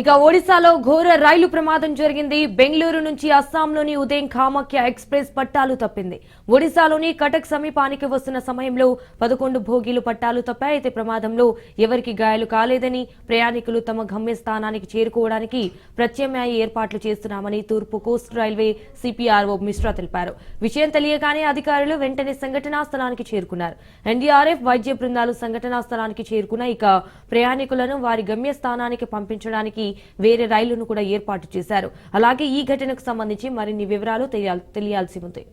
ఇక ఒడిశాలో ఘోర రైలు ప్రమాదం జరిగింది. బెంగళూరు నుంచి అస్సాంలోని ఉదయం కామాఖ్య ఎక్స్ప్రెస్ పట్టాలు తప్పింది. ఒడిశాలోని కటక్ సమీపానికి వస్తున్న సమయంలో పదకొండు భోగిలు పట్టాలు తప్పాయి. అయితే ప్రమాదంలో ఎవరికి గాయాలు కాలేదని ప్రయాణికులు తమ గమ్యస్థానానికి చేరుకోవడానికి ప్రత్యామ్నాయ ఏర్పాట్లు చేస్తున్నామని తూర్పు కోస్ట్ రైల్వే సిపిఆర్ఓ మిశ్రా తెలిపారు. విషయం తెలియగానే అధికారులు వెంటనే సంఘటనా స్థలానికి చేరుకున్నారు. ఎన్డీఆర్ఎఫ్ వైద్య బృందాలు సంఘటనా స్థలానికి చేరుకున్న ఇక ప్రయాణికులను వారి గమ్యస్థానానికి పంపించడానికి వేరే రైలును కూడా ఏర్పాటు చేశారు. అలాగే ఈ ఘటనకు సంబంధించి మరిన్ని వివరాలు తెలియాల్సి ఉంది.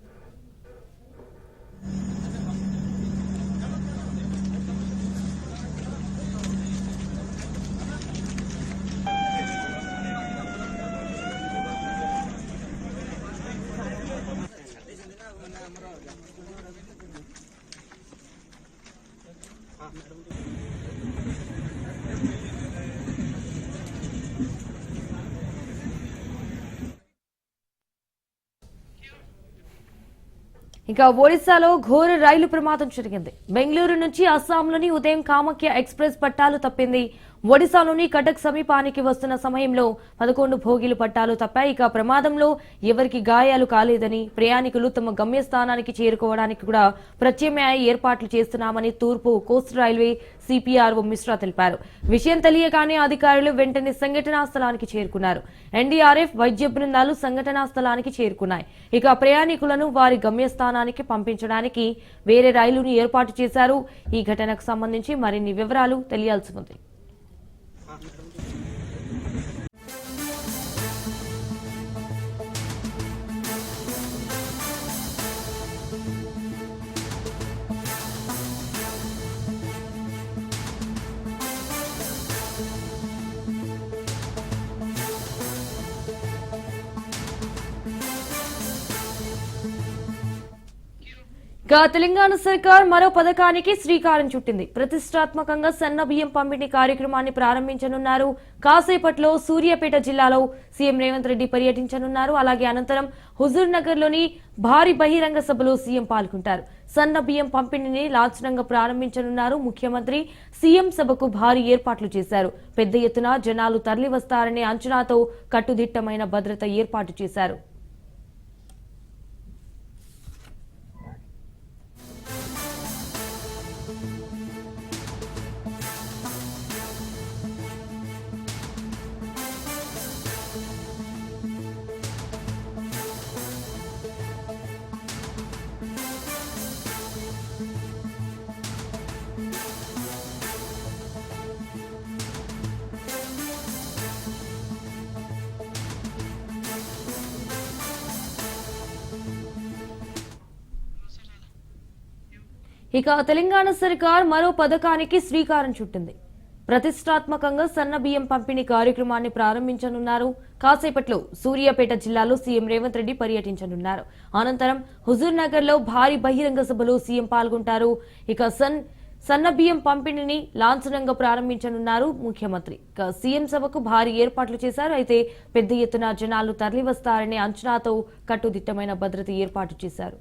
ఇంకా ఒడిశాలో ఘోర రైలు ప్రమాదం జరిగింది. బెంగళూరు నుంచి అస్సాంలోని ఉదయం కామాఖ్య ఎక్స్ప్రెస్ పట్టాలు తప్పింది. ఒడిశాలోని కటక్ సమీపానికి వస్తున్న సమయంలో పదకొండు భోగిలు పట్టాలు తప్పాయి. ఇక ప్రమాదంలో ఎవరికి గాయాలు కాలేదని ప్రయాణికులు తమ గమ్యస్థానానికి చేరుకోవడానికి కూడా ప్రత్యామ్నాయ ఏర్పాట్లు చేస్తున్నామని తూర్పు కోస్ట్ రైల్వే సిపిఆర్ఓ మిశ్రా తెలిపారు. విషయం తెలియగానే అధికారులు వెంటనే సంఘటనా స్థలానికి చేరుకున్నారు. ఎన్డీఆర్ఎఫ్ వైద్య బృందాలు సంఘటనా స్థలానికి చేరుకున్నాయి. ఇక ప్రయాణికులను వారి గమ్యస్థానానికి పంపించడానికి వేరే రైలును ఏర్పాటు చేశారు. ఈ ఘటనకు సంబంధించి మరిన్ని వివరాలు తెలియాల్సి ఉంది. Thank you. గా తెలంగాణ సర్కార్ మరో పథకానికి శ్రీకారం చుట్టింది. ప్రతిష్టాత్మకంగా సన్న బియ్యం పంపిణీ కార్యక్రమాన్ని ప్రారంభించనున్నారు. కాసేపట్లో సూర్యాపేట జిల్లాలో సీఎం రేవంత్ రెడ్డి పర్యటించనున్నారు. అలాగే అనంతరం హుజూర్ నగర్లోని భారీ బహిరంగ సభలో సీఎం పాల్గొంటారు. సన్న బియ్యం పంపిణీని లాంఛనంగా ప్రారంభించనున్నారు. ముఖ్యమంత్రి సీఎం సభకు భారీ ఏర్పాట్లు చేశారు. పెద్ద ఎత్తున జనాలు తరలివస్తారనే అంచనాతో కట్టుదిట్టమైన భద్రత ఏర్పాటు చేశారు. ఇక తెలంగాణ సర్కార్ మరో పథకానికి శ్రీకారం చుట్టింది. ప్రతిష్టాత్మకంగా సన్న బియ్యం పంపిణీ కార్యక్రమాన్ని ప్రారంభించనున్నారు. కాసేపట్లో సూర్యాపేట జిల్లాలో సీఎం రేవంత్ రెడ్డి పర్యటించనున్నారు. అనంతరం హుజూర్ నగర్లో భారీ బహిరంగ సభలో సీఎం పాల్గొంటారు. ఇక సన్ సన్న బియ్యం పంపిణీని లాంఛనంగా ప్రారంభించనున్నారు ముఖ్యమంత్రి. ఇక సీఎం సభకు భారీ ఏర్పాట్లు చేశారు. అయితే పెద్ద ఎత్తున జనాలు తరలివస్తారనే అంచనాతో కట్టుదిట్టమైన భద్రత ఏర్పాటు చేశారు.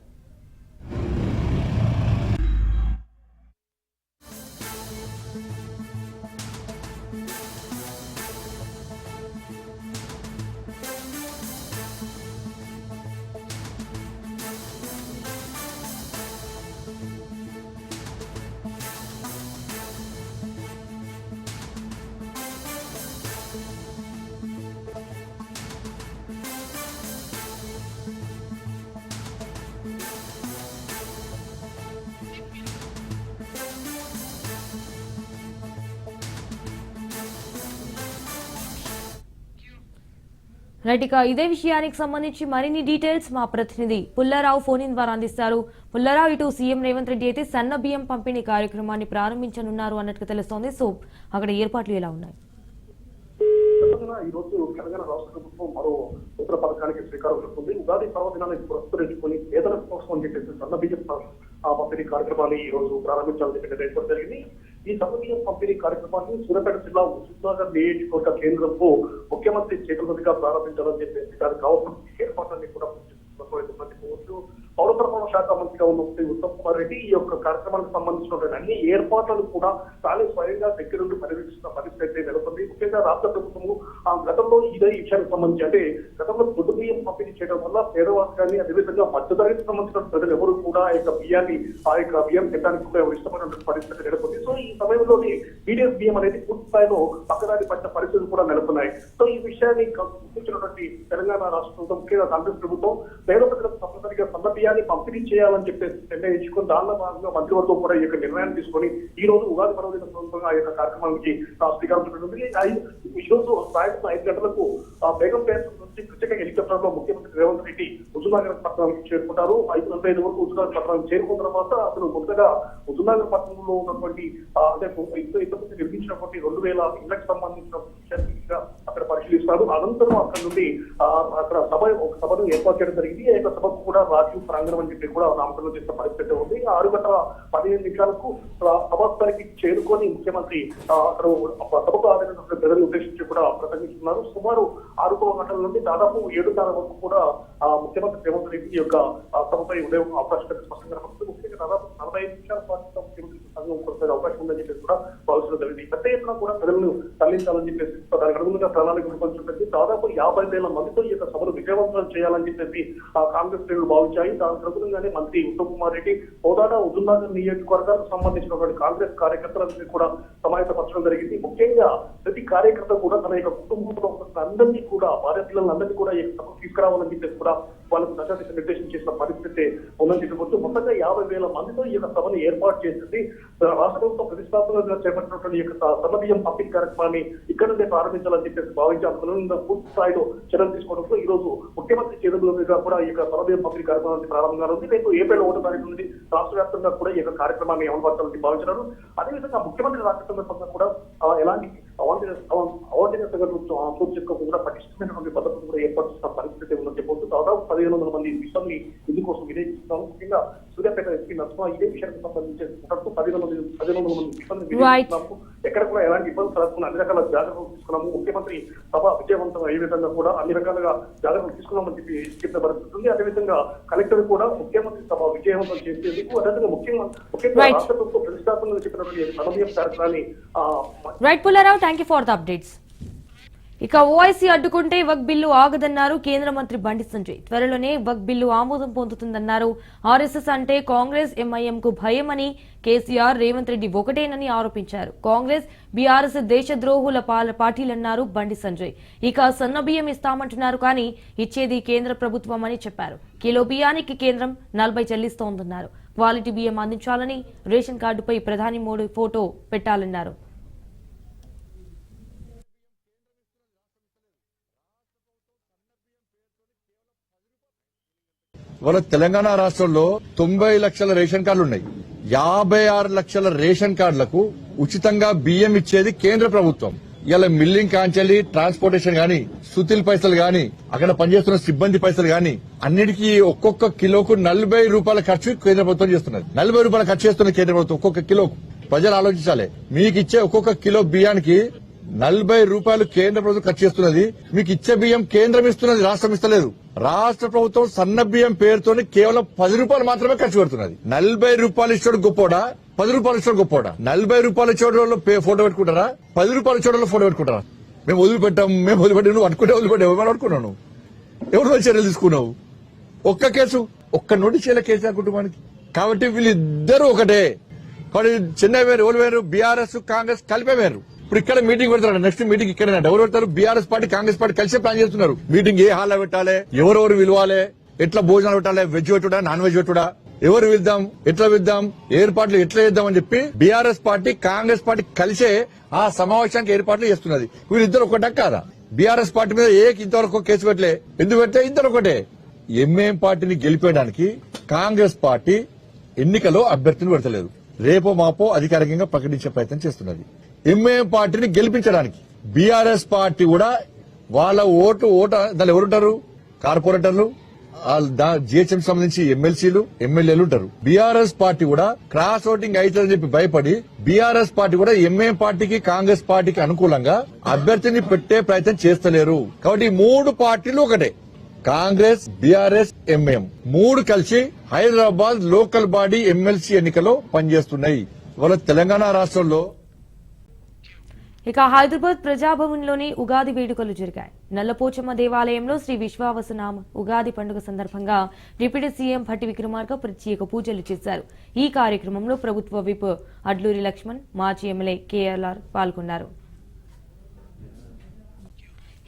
రైట్ ఇక ఇదే విషయానికి సంబంధించి మరిన్ని డీటెయిల్స్ మా ప్రతినిధి పుల్లారావు ఫోన్ ఇన్ ద్వారా అందిస్తారు. పుల్లారావు ఇటు సీఎం రేవంత్ రెడ్డి అయితే సన్న బియ్యం పంపిణీ కార్యక్రమాన్ని ప్రారంభించనున్నారు అన్నట్టు తెలుస్తోంది. సో అక్కడ ఏర్పాట్లు ఎలా ఉన్నాయి? ఈరోజు తెలంగాణ రాష్ట్ర ప్రభుత్వం మరో ఉత్తర పథకానికి శ్రీకారం చుట్టుంది. ఉగాది పర్వదినాన్ని పురస్కరించుకొని పేదల కోసం అని చెప్పేసి సన్న బియ్యం పంపిణీ కార్యక్రమాన్ని ఈ రోజు ప్రారంభించాలని చెప్పి నిర్ణయించడం జరిగింది. ఈ సన్న పంపిణీ కార్యక్రమాన్ని సూర్యాపేట జిల్లా ఉస్మానగర్ నియోజకవర్గ కేంద్రంలో ముఖ్యమంత్రి చేతుల మీదుగా ప్రారంభించాలని చెప్పేసి దానికి కావాల్సిన ఏర్పాట్లన్నీ కూడా పూర్తి చేసుకోవాలని పౌర సరఫరాల శాఖ మంత్రిగా ఉన్న శ్రీ ఉత్తమ్ కుమార్ రెడ్డి ఈ యొక్క కార్యక్రమానికి సంబంధించినటువంటి అన్ని ఏర్పాట్లను కూడా తానే స్వయంగా దగ్గర నుండి పర్యవేక్షిస్తున్న పరిస్థితి అయితే నెలకొంది. ముఖ్యంగా రాష్ట్ర ప్రభుత్వము ఆ గతంలో ఇదే విషయానికి సంబంధించి అంటే గతంలో పొద్దు బియ్యం పంపిణీ చేయడం వల్ల పేదవాళ్ళని అదేవిధంగా మధ్యతరగతికి సంబంధించిన ప్రజలు ఎవరు కూడా ఆ యొక్క బియ్యాన్ని ఆ యొక్క బియ్యం తినడానికి కూడా ఇష్టమైన పరిస్థితి నెలకొంది. సో ఈ సమయంలోని బీడీఎస్ బియ్యం అనేది పూర్తి స్థాయిలో పక్కదారి పట్టిన పరిస్థితులు కూడా నెలకొన్నాయి. సో ఈ విషయాన్ని గుర్తించినటువంటి తెలంగాణ రాష్ట్ర ప్రభుత్వం ముఖ్యంగా కాంగ్రెస్ ప్రభుత్వం పేద ప్రజలకు తప్పనిసరిగా సన్న బియ్యాన్ని పంపిణీ చేయాలని చెప్పేసి నిర్ణయించుకుని దానిలో భాగంగా మంత్రివర్గం కూడా ఈ యొక్క నిర్ణయాన్ని తీసుకొని ఈ రోజు ఉగాది పర్వదిన సందర్భంగా ఆ యొక్క కార్యక్రమానికి శ్రీకారం చుట్టింది ఈ రోజు సాయంత్రం ఐదు గంటలకు ఆ, బేగం పేట హెలికాప్టర్లో ముఖ్యమంత్రి రేవంత్ రెడ్డి ఉజునాగర్ పట్టణానికి చేరుకుంటారు. ఐదు నలభై ఐదు వరకు హుజూర్నగర్ పట్టణానికి చేరుకున్న తర్వాత అతను ముందుగా హుజూర్నగర్ పట్టణంలో ఉన్నటువంటి అంటే ఇంతకుముందు నిర్మించినటువంటి రెండు వేల ఇళ్ళకు సంబంధించిన అక్కడ పరిశీలిస్తారు. అనంతరం అక్కడ నుండి అక్కడ సభ ఒక సభను ఏర్పాటు చేయడం జరిగింది. ఆ యొక్క సభకు కూడా రాజీవ్ ప్రాంగణం అని చెప్పి కూడా నామకరణం చేసిన పరిస్థితి ఉంది. ఆరు గంటల పదిహేను నిమిషాలకు ఆ, చేరుకొని ముఖ్యమంత్రి అక్కడ సభకు ఆదరణ ప్రజలను ఉద్దేశించి కూడా ప్రసంగిస్తున్నారు. సుమారు ఆరు గంటల నుండి దాదాపు ఏడున్నర వరకు కూడా ఆ, ముఖ్యమంత్రి రేవంత్ రెడ్డి యొక్క తమపై సభపై ఉదయం అవకాశం కల్పి స్పష్టంగా కనపడుతుంది ముఖ్యంగా దాదాపు నలభై ఐదు నిమిషాల పాటు ముఖ్యమంత్రి సంఘం కొనసాగే అవకాశం ఉందని చెప్పేసి కూడా భావించడం జరిగింది పెద్ద ఎత్తున కూడా ప్రజలను తరలించాలని చెప్పేసి దానికి అనుగుణంగా ప్రణాళిక రూపొందించి దాదాపు యాభై వేల మందితో ఈ యొక్క సభను విజయవంతం చేయాలని చెప్పేసి ఆ కాంగ్రెస్ శ్రేణులు భావించాయి. దానికి అనుగుణంగానే మంత్రి ఉత్తమ్ కుమార్ రెడ్డి హోదాడ హుజూర్నగర్ నియోజకవర్గాలకు సంబంధించినటువంటి కాంగ్రెస్ కార్యకర్తలందరినీ కూడా సమాయత్తపరచడం జరిగింది. ముఖ్యంగా ప్రతి కార్యకర్త కూడా తన యొక్క కుటుంబంలో అందరినీ కూడా భార్య పిల్లలందరినీ కూడా తీసుకురావాలని చెప్పేసి కూడా వాళ్ళకు దశాదిశ నిర్దేశం చేసిన పరిస్థితి ఉందని చెప్పవచ్చు మొత్తంగా యాభై వేల మందితో ఈ యొక్క సభను ఏర్పాటు చేసింది. రాష్ట్ర ప్రభుత్వం ప్రతిష్టాత్మకంగా చేపట్టినటువంటి ఈ యొక్క సన్న పబ్లిక్ పంపిణీ కార్యక్రమాన్ని ఇక్కడ నుండే ప్రారంభించాలని చెప్పేసి భావించి పూర్తి స్థాయిలో చర్యలు తీసుకోవడంతో ఈ రోజు ముఖ్యమంత్రి చేతుల కూడా ఈ యొక్క సన్న బియ్యం పంపిణీ ప్రారంభంగా ఉంది. రేపు ఏప్రిల్ ఒకటో తారీఖు నుండి రాష్ట్ర వ్యాప్తంగా కూడా ఈ యొక్క కార్యక్రమాన్ని అమలుపరచాలని భావించారు అదేవిధంగా ముఖ్యమంత్రి రాష్ట్ర సందర్భంగా కూడా ఎలాంటి అవాంఛనీయ అవాంఛనీయ సంఘటనలు చోటు పటిష్టమైనటువంటి పద్ధతులు కూడా ఏర్పాటు చేసిన పరిస్థితి ఉందని చెప్పవచ్చు. దాదాపు పదిహేను వందల మంది సిబ్బంది ఇందుకోసం వినియోగిస్తున్నాము ముఖ్యంగా సూర్యాపేట ఎస్పీ నరసింహ ఇదే విషయానికి సంబంధించి పదిహేను వందల పదిహేను వందల మంది సిబ్బంది వినియోగిస్తున్నాము ఎక్కడ కూడా ఎలాంటి ఇబ్బందులు కలగకుండా అన్ని రకాల జాగ్రత్తలు తీసుకున్నాము. ముఖ్యమంత్రి సభ విజయవంతం అయ్యే విధంగా కూడా అన్ని రకాలుగా జాగ్రత్తలు తీసుకున్నామని చెప్పి చెప్పిన పరిస్థితి ఉంది అదేవిధంగా కలెక్టర్ కూడా ముఖ్యమంత్రి సభ విజయవంతం చేసేందుకు అదేవిధంగా ముఖ్యంగా ముఖ్యంగా. రాష్ట్ర ప్రభుత్వం ప్రతిష్టాత్మకంగా చెప్పినటువంటి సమయం కార్యక్రమాన్ని right Pullarao thank you for the updates ఇక ఓఐసీ అడ్డుకుంటే వక్ బిల్లు ఆగదన్నారు కేంద్ర మంత్రి బండి సంజయ్. త్వరలోనే వక్ బిల్లు ఆమోదం పొందుతుందన్నారు. ఆర్ఎస్ఎస్ అంటే కాంగ్రెస్ ఎంఐఎం కు భయమని కేసీఆర్ రేవంత్ రెడ్డి ఒకటేనని ఆరోపించారు. కాంగ్రెస్ బీఆర్ఎస్ దేశద్రోహుల పాల- పార్టీలన్నారు బండి సంజయ్. ఇక సన్న బియ్యం ఇస్తామంటున్నారు కానీ ఇచ్చేది కేంద్ర ప్రభుత్వం అని చెప్పారు. కిలో బియ్యానికి కేంద్రం నలభై చెల్లిస్తోందన్నారు. క్వాలిటీ బియ్యం అందించాలని రేషన్ కార్డుపై ప్రధాని మోడీ ఫోటో పెట్టాలన్నారు. వాళ్ళ తెలంగాణ రాష్ట్రంలో తొంభై లక్షల రేషన్ కార్డులు ఉన్నాయి యాభై ఆరు లక్షల రేషన్ కార్డులకు ఉచితంగా బియ్యం ఇచ్చేది కేంద్ర ప్రభుత్వం. ఇలా మిల్లింగ్ కాంచెల్లి ట్రాన్స్పోర్టేషన్ గాని సుతిల్ పైసలు గాని అక్కడ పనిచేస్తున్న సిబ్బంది పైసలు గాని అన్నిటికీ ఒక్కొక్క కిలోకు నలభై రూపాయల ఖర్చు కేంద్ర ప్రభుత్వం చేస్తున్నది. నలభై రూపాయల ఖర్చు చేస్తున్న కేంద్ర ప్రభుత్వం ఒక్కొక్క కిలోకు. ప్రజలు ఆలోచించాలి. మీకు ఇచ్చే ఒక్కొక్క కిలో బియ్యానికి నలభై రూపాయలు కేంద్ర ప్రభుత్వం ఖర్చు చేస్తున్నది. మీకు ఇచ్చే బియ్యం కేంద్రం ఇస్తున్నది రాష్ట్రం ఇస్తలేదు. రాష్ట్ర ప్రభుత్వం సన్న బియ్యం పేరుతోని కేవలం పది రూపాయలు మాత్రమే ఖర్చు పెడుతున్నది. నలభై రూపాయలు ఇచ్చాడు గొప్పోడా? పది రూపాయలు ఇచ్చాడు గొప్పోడా? నలభై రూపాయలు ఇచ్చేవాళ్ళు ఫోటో పెట్టుకుంటారా? పది రూపాయలు ఇచ్చేవాళ్ళు ఫోటో పెట్టుకుంటారా? మేము వదిలిపెట్టాం మేము వదిలిపెట్టాం నువ్వు అనుకుంటే వదిలిపెట్టావు ఏమని అనుకున్నాను ఎవరు చర్యలు తీసుకున్నావు? ఒక్క కేసు ఒక్క నోటీస్ చేయలే కేసీఆర్ కుటుంబానికి. కాబట్టి వీళ్ళిద్దరూ ఒకటే. కాబట్టి చెన్నై వేరు ఓలు వేరు బీఆర్ఎస్ కాంగ్రెస్ కలిపే వేరు. ఇప్పుడు ఇక్కడ మీటింగ్ పెడతారు నెక్స్ట్ మీటింగ్ ఇక్కడ ఎవరు పెడతారు? బీఆర్ఎస్ పార్టీ కాంగ్రెస్ పార్టీ కలిసి ప్లాన్ చేస్తున్నారు. మీటింగ్ ఏ హాల్లో పెట్టాలి? ఎవరెవరు విలువాలి ఎట్లా భోజనాలు పెట్టాలి? వెజ్ పెట్టుడా నాన్ వెజ్ పెట్టుడా? ఎవరు వెళ్దాం ఎట్లా వెళ్దాం ఏర్పాట్లు ఎట్లా చేద్దాం అని చెప్పి బీఆర్ఎస్ పార్టీ కాంగ్రెస్ పార్టీ కలిసే ఆ సమావేశానికి ఏర్పాట్లు చేస్తున్నది. వీళ్ళిద్దరు ఒకటా కాదా? బీఆర్ఎస్ పార్టీ మీద ఏ ఇంతవరకు కేసు పెట్టలే. ఎందుకు పెట్టలే? ఇద్దరు ఒకటే. ఎంఏం పార్టీని గెలిపేయడానికి కాంగ్రెస్ పార్టీ ఎన్నికలో అభ్యర్థులు పెడతలేదు. రేపో మాపో అధికారికంగా ప్రకటించే ప్రయత్నం చేస్తున్నది. ఎంఏఎం పార్టీని గెలిపించడానికి. బీఆర్ఎస్ పార్టీ కూడా వాళ్ళ ఓటు ఓట దాని ఎవరుంటారు? కార్పొరేటర్లు జిహెచ్ఎం సంబంధించి ఎమ్మెల్సీలు ఎమ్మెల్యేలు ఉంటారు. బీఆర్ఎస్ పార్టీ కూడా క్రాస్ ఓటింగ్ అవుతుందని చెప్పి భయపడి బీఆర్ఎస్ పార్టీ కూడా ఎంఏఎం పార్టీకి కాంగ్రెస్ పార్టీకి అనుకూలంగా అభ్యర్థిని పెట్టే ప్రయత్నం చేస్తలేరు. కాబట్టి మూడు పార్టీలు ఒకటే. Congress BRS MIM. మూడు కలిసి హైదరాబాద్ లోకల్ బాడీ ఎమ్మెల్సీ ఎన్నికలో పనిచేస్తున్నాయి. ఇవాళ తెలంగాణ రాష్ట్రంలో ఇక హైదరాబాద్ ప్రజాభవన్లోని ఉగాది వేడుకలు జరిగాయి. నల్లపోచమ్మ దేవాలయంలో శ్రీ విశ్వావసనామ ఉగాది పండుగ సందర్భంగా డిప్యూటీ సీఎం భట్టి విక్రమార్క ప్రత్యేక పూజలు చేశారు. ఈ కార్యక్రమంలో ప్రభుత్వ విప్ అడ్లూరి లక్ష్మణ్ మాజీ ఎమ్మెల్యే కేఎల్ఆర్ పాల్గొన్నారు.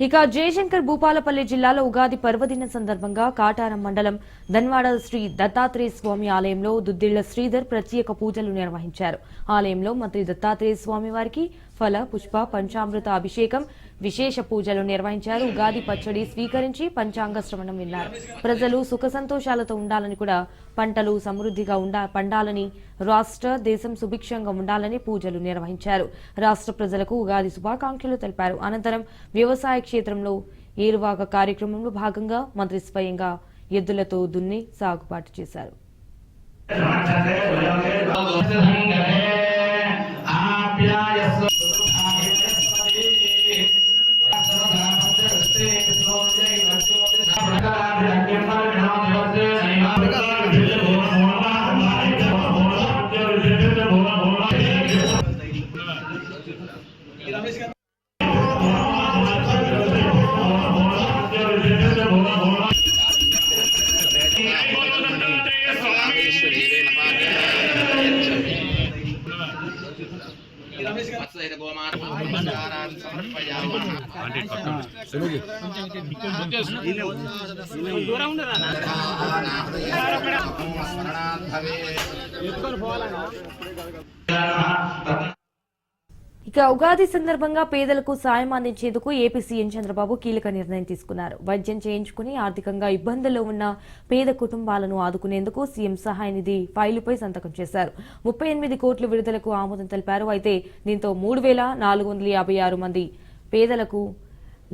ఇక జయశంకర్ భూపాలపల్లి జిల్లాలో ఉగాది పర్వదిన సందర్భంగా కాటారం మండలం ధన్వాడ శ్రీ దత్తాత్రేయ స్వామి ఆలయంలో దుద్దిళ్ళ శ్రీధర్ ప్రత్యేక పూజలు నిర్వహించారు. ఆలయంలో మంత్రి దత్తాత్రేయ స్వామి వారికి ఫల పుష్ప పంచామృత అభిషేకం విశేష పూజలు నిర్వహించారు. ఉగాది పచ్చడి స్వీకరించి పంచాంగ శ్రవణం విన్నారు. ప్రజలు సుఖ సంతోషాలతో ఉండాలని కూడా పంటలు సమృద్ధిగా ఉండా పండాలని రాష్ట్ర దేశం సుభిక్షంగా ఉండాలని పూజలు నిర్వహించారు. రాష్ట్ర ప్రజలకు ఉగాది శుభాకాంక్షలు తెలిపారు. అనంతరం వ్యవసాయ క్షేత్రంలో ఏరువాక కార్యక్రమంలో భాగంగా మంత్రి స్వయంగా ఎద్దులతో దున్ని సాగుబాటు చేశారు. సహిత గోమాతారాన్ని సమర్పయామ ఇక ఉగాది సందర్భంగా పేదలకు సాయం అందించేందుకు ఏపీ సీఎం చంద్రబాబు కీలక నిర్ణయం తీసుకున్నారు. వైద్యం చేయించుకుని ఆర్థికంగా ఇబ్బందుల్లో ఉన్న పేద కుటుంబాలను ఆదుకునేందుకు సీఎం సహాయ నిధి ఫైలుపై సంతకం చేశారు. ముప్పై ఎనిమిది కోట్ల విడుదలకు ఆమోదం తెలిపారు. అయితే దీంతో మూడు వేల నాలుగు వందల యాభై ఆరు మంది పేదలకు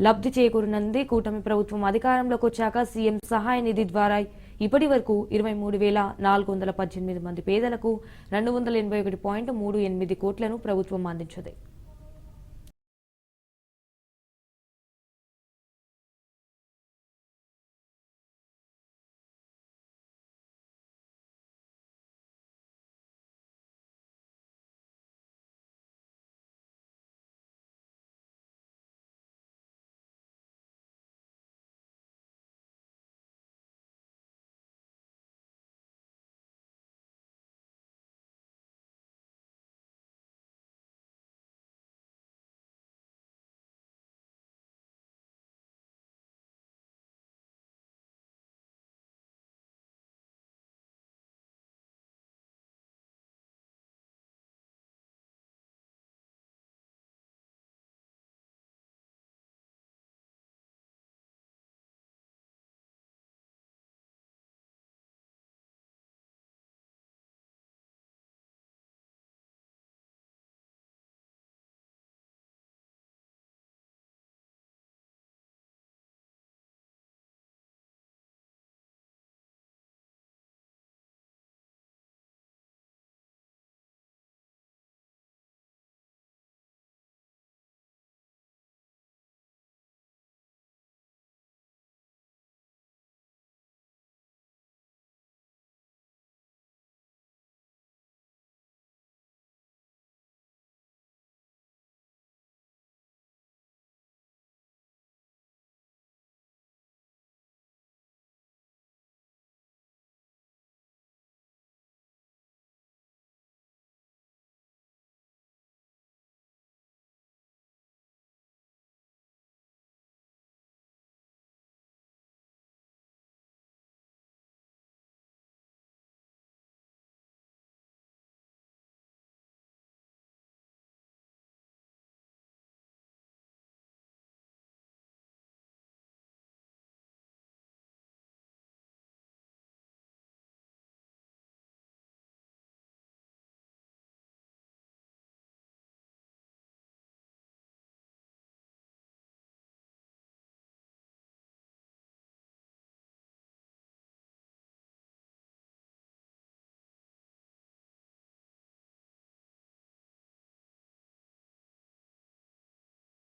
లబ్ధి చేకూరనుంది. కూటమి ప్రభుత్వం అధికారంలోకి వచ్చాక సీఎం సహాయ నిధి ద్వారా ఇప్పటి వరకు ఇరవై మూడు వేల నాలుగు వందల పద్దెనిమిది మంది పేదలకు రెండు వందల ఎనభై ఒకటి పాయింట్ మూడు ఎనిమిది కోట్లను ప్రభుత్వం అందించింది.